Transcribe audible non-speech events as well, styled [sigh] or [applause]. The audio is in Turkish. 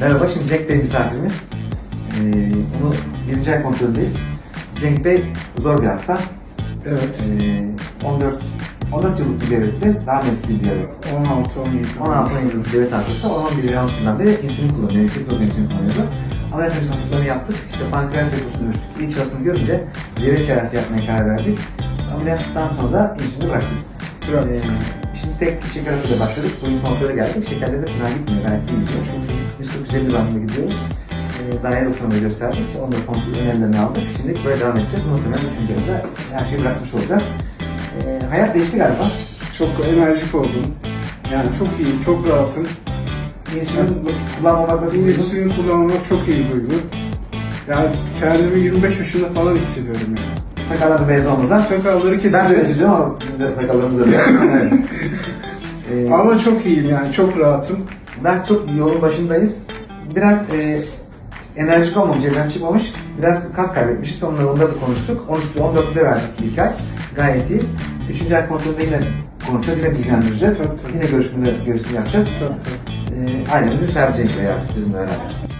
Merhaba, şimdi Cenk Bey misafirimiz. Ee, onu birinci ay kontrolündeyiz. Cenk Bey zor bir hasta. Evet. Ee, 14 14 yıllık bir diyabetti. Daha eski bir diyabet? 16, 17. 16 yıllık diyabet hastası. 11 yılından beri insülin kullanıyor. Yüksek insülin kullanıyordu. Öncesi hastalarını yaptık. İşte pankreas deposunu ölçtük. İyi çalıştığını görünce diyabet cerrahisi yapmaya karar verdik. Ameliyattan sonra da insülini bıraktık. Evet. Ee, şimdi tek şeker hızıyla başladık. Bugün kontrole geldik. Şekerleri de fena gitmiyor. Gayet iyi gidiyor. Çünkü 140-150 bandında gidiyoruz. Ee, daha yeni doktoruna gösterdik. Da kontrol önerilerini aldık. Şimdi böyle devam edeceğiz. Muhtemelen düşüncemize her şeyi bırakmış olacağız. Ee, hayat değişti galiba. Çok enerjik oldum. Yani çok iyi, çok rahatım. İnsülin kullanmamak nasıl? İnsülin kullanmak çok iyi duygu. Yani kendimi 25 yaşında falan hissediyorum yani. Sakallarda beyaz olmasa. Sakalları Ben de keseceğim ama bizim de sakallarımız da beyaz. Evet. [laughs] Ee, Ama çok iyiyim yani, çok rahatım. Ben çok yolun başındayız. Biraz e, enerjik olmamış, evden çıkmamış. Biraz kas kaybetmişiz. Sonunda onda da konuştuk. 13 14'te verdik ilk ay. Gayet iyi. Üçüncü ay kontrolde yine konuşacağız. Yine bilgilendireceğiz. Yine görüşmede, görüşme yapacağız. Tabii tabii. E, ailemiz bir tercih ediyor artık bizimle beraber.